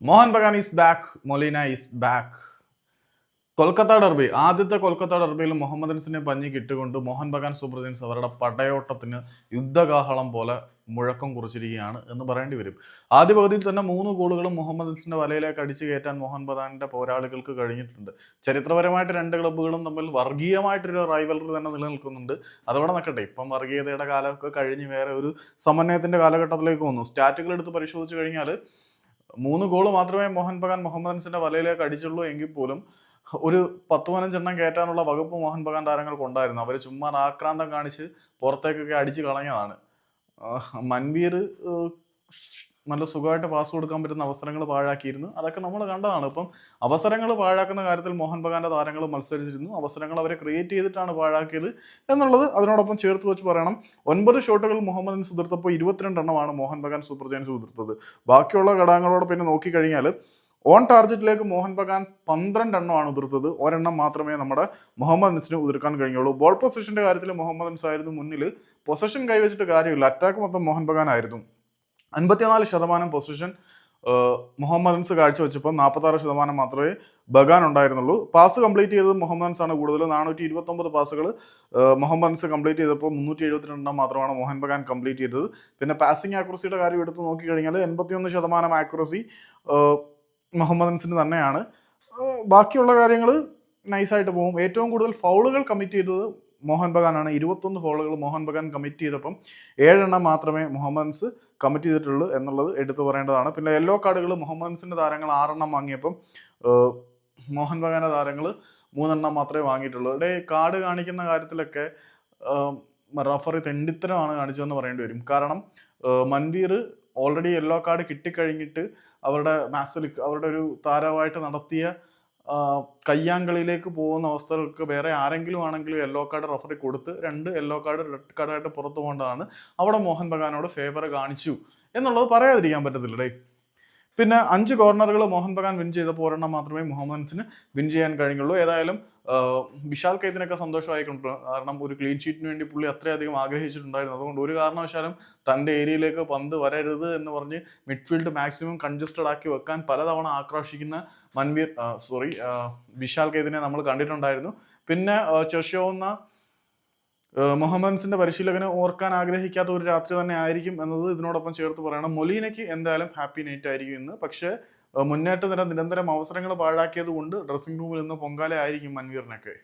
Mohun Bagan is back Molina is back Kolkata derby ആദ്യത്തെ കൊൽക്കത്ത ഡർബിയിൽ മുഹമ്മദ് അൻസിനെ പഞ്ഞി കിട്ടുകൊണ്ട് മോഹൻ ബഗാൻ സൂപ്പർ ജയൻസ് അവരുടെ പടയോട്ടത്തിന് യുദ്ധകാഹളം പോലെ മുഴക്കം കുറിച്ചിരിക്കുകയാണ് എന്ന് പറയേണ്ടി വരും. ആദ്യ പകുതിയിൽ തന്നെ മൂന്ന് ഗോളുകളും മുഹമ്മദ് മുഹമ്മദൻസിന്റെ വലയിലേക്ക് അടിച്ചു കയറ്റാൻ മോഹൻ ബഗാനിന്റെ പോരാളികൾക്ക് കഴിഞ്ഞിട്ടുണ്ട്. ചരിത്രപരമായിട്ട് രണ്ട് ക്ലബ്ബുകളും തമ്മിൽ വർഗീയമായിട്ടൊരു റൈവലറി തന്നെ നിലനിൽക്കുന്നുണ്ട്. അതോടെ നിൽക്കട്ടെ ഇപ്പം വർഗീയതയുടെ കാലമൊക്കെ കഴിഞ്ഞ് വേറെ ഒരു സമന്വയത്തിന്റെ കാലഘട്ടത്തിലേക്ക് വന്നു. സ്റ്റാറ്റുകൾ എടുത്ത് പരിശോധിച്ച് കഴിഞ്ഞാൽ മൂന്ന് ഗോൾ മാത്രമേ മോഹൻ ബഗാൻ മുഹമ്മദ് അൻസിന്റെ വലയിലേക്ക് അടിച്ചുള്ളൂ എങ്കിൽ പോലും ഒരു പത്ത് പതിനഞ്ചെണ്ണം കയറ്റാനുള്ള വകുപ്പ് മോഹൻ ബഗാൻ താരങ്ങൾക്ക് ഉണ്ടായിരുന്നു. അവർ ചുമ്മാ ആക്രാന്തം കാണിച്ച് പുറത്തേക്കൊക്കെ അടിച്ചു കളഞ്ഞതാണ്. മൻവീർ നല്ല സുഖമായിട്ട് പാസ് കൊടുക്കാൻ പറ്റുന്ന അവസരങ്ങൾ പാഴാക്കിയിരുന്നു. അതൊക്കെ നമ്മൾ കണ്ടതാണ്. ഇപ്പം അവസരങ്ങൾ പാഴാക്കുന്ന കാര്യത്തിൽ മോഹൻ ബഗാന്റെ താരങ്ങൾ മത്സരിച്ചിരുന്നു. അവസരങ്ങൾ അവരെ ക്രിയേറ്റ് ചെയ്തിട്ടാണ് പാഴാക്കിയത് എന്നുള്ളത് അതിനോടൊപ്പം ചേർത്ത് വെച്ച് പറയണം. ഒൻപത് ഷോട്ടുകൾ മുഹമ്മദിന് സുതിർത്തപ്പോൾ ഇരുപത്തിരണ്ടെണ്ണമാണ് മോഹൻ ബഗാൻ സൂപ്പർ ജയൻസ് ഉതിർത്തത് ബാക്കിയുള്ള ഘടകങ്ങളോട് പിന്നെ നോക്കിക്കഴിഞ്ഞാൽ ഓൺ ടാർജറ്റിലേക്ക് മോഹൻ ബഗാൻ പന്ത്രണ്ട് എണ്ണമാണ് ഉതിർത്തത് ഒരെണ്ണം മാത്രമേ നമ്മുടെ മുഹമ്മദ് നസിന് ഉതിർക്കാൻ കഴിഞ്ഞുള്ളൂ. ബോൾ പൊസിഷന്റെ കാര്യത്തിൽ മുഹമ്മദ് അൻസ് ആയിരുന്നു മുന്നിൽ പൊസിഷൻ കൈവച്ചിട്ട് കാര്യമില്ല. അറ്റാക്ക് മൊത്തം മോഹൻ ബഗാൻ ആയിരുന്നു. അൻപത്തിനാല് ശതമാനം പൊസിഷൻ മുഹമ്മദൻസ് കാഴ്ചവെച്ചപ്പോൾ നാൽപ്പത്താറ് ശതമാനം മാത്രമേ ബഗാൻ ഉണ്ടായിരുന്നുള്ളൂ. പാസ് കംപ്ലീറ്റ് ചെയ്തത് മുഹമ്മദൻസ് ആണ് കൂടുതൽ. നാനൂറ്റി ഇരുപത്തൊമ്പത് പാസുകൾ മുഹമ്മദൻസ് കംപ്ലീറ്റ് ചെയ്തപ്പോൾ മുന്നൂറ്റി എഴുപത്തിരണ്ടെണ്ണം മാത്രമാണ് മോഹൻ ബഗാൻ കംപ്ലീറ്റ് ചെയ്തത്. പിന്നെ പാസിംഗ് ആക്യുറസിയുടെ കാര്യം എടുത്ത് നോക്കിക്കഴിഞ്ഞാൽ എൺപത്തിയൊന്ന് ശതമാനം ആക്യുറസി മുഹമ്മദ് അൻസിന് തന്നെയാണ്. ബാക്കിയുള്ള കാര്യങ്ങൾ നൈസായിട്ട് പോകും. ഏറ്റവും കൂടുതൽ ഫൗളുകൾ കമ്മിറ്റ് ചെയ്തത് മോഹൻ ബഗാനാണ്. ഇരുപത്തൊന്ന് ഫൗളുകൾ മോഹൻ ബഗാൻ കമ്മിറ്റ് ചെയ്തപ്പം ഏഴെണ്ണം മാത്രമേ മുഹമ്മദൻസ് കമ്മിറ്റ് ചെയ്തിട്ടുള്ളൂ എന്നുള്ളത് എടുത്തു പറയേണ്ടതാണ്. പിന്നെ യെല്ലോ കാർഡുകൾ മുഹമ്മദ്സിന്റെ താരങ്ങൾ ആറെണ്ണം വാങ്ങിയപ്പം മോഹൻ ബഗാന്റെ താരങ്ങൾ മൂന്നെണ്ണം മാത്രമേ വാങ്ങിയിട്ടുള്ളൂ. ഇവിടെ കാർഡ് കാണിക്കുന്ന കാര്യത്തിലൊക്കെ റഫറി തെണ്ടിത്തരമാണ് കാണിച്ചതെന്ന് പറയേണ്ടി വരും. കാരണം മൻവീർ ഓൾറെഡി യെല്ലോ കാർഡ് കിട്ടിക്കഴിഞ്ഞിട്ട് അവരുടെ മാസ്റ്റർ അവരുടെ ഒരു താരമായിട്ട് നടത്തിയ കയ്യാങ്കളിയിലേക്ക് പോകുന്ന അവസ്ഥകൾക്ക് വേറെ ആരെങ്കിലും ആണെങ്കിലും യെല്ലോ കാർഡ് റഫറി കൊടുത്ത് രണ്ട് യെല്ലോ കാർഡ് റെഡ് കാർഡായിട്ട് പുറത്തു പോകേണ്ടതാണ് അവിടെ മോഹൻ ബഗാനോട് ഫേവർ കാണിച്ചു. എന്നുള്ളത് പറയാതിരിക്കാൻ പറ്റത്തില്ലടേ പിന്നെ അഞ്ച് കോർണറുകൾ മോഹൻ ബഗാൻ വിൻ ചെയ്തപ്പോൾ ഒരെണ്ണം മാത്രമേ മുഹമ്മദൻസിന് വിൻ ചെയ്യാൻ കഴിഞ്ഞുള്ളൂ. ഏതായാലും വിശാൽ കൈത്തിനൊക്കെ സന്തോഷമായിക്കൊണ്ട് കാരണം ഒരു ക്ലീൻ ഷീറ്റിന് വേണ്ടി പുള്ളി അത്രയധികം ആഗ്രഹിച്ചിട്ടുണ്ടായിരുന്നു. അതുകൊണ്ട് ഒരു കാരണവശാലും തന്റെ ഏരിയയിലേക്ക് പന്ത് വരരുത് എന്ന് പറഞ്ഞ് മിഡ്ഫീൽഡ് മാക്സിമം കൺജസ്റ്റഡ് ആക്കി വെക്കാൻ പലതവണ ആക്രോശിക്കുന്ന മൻവീർ സോറി വിശാൽ കൈതിനെ നമ്മൾ കണ്ടിട്ടുണ്ടായിരുന്നു. പിന്നെ ചെർഷോന്ന മുഹമ്മദൻസിന്റെ പരിശീലകനെ ഓർക്കാൻ ആഗ്രഹിക്കാത്ത ഒരു രാത്രി തന്നെ ആയിരിക്കും എന്നത് ഇതിനോടൊപ്പം ചേർത്ത് പറയണം. മൊലീനയ്ക്ക് എന്തായാലും ഹാപ്പി നൈറ്റ് ആയിരിക്കും ഇന്ന്. പക്ഷേ മുന്നേറ്റ നിര നിരന്തരം അവസരങ്ങൾ പാഴാക്കിയത് കൊണ്ട് ഡ്രസ്സിംഗ് റൂമിൽ നിന്ന് പൊങ്കാല ആയിരിക്കും മൻവീറിനൊക്കെ.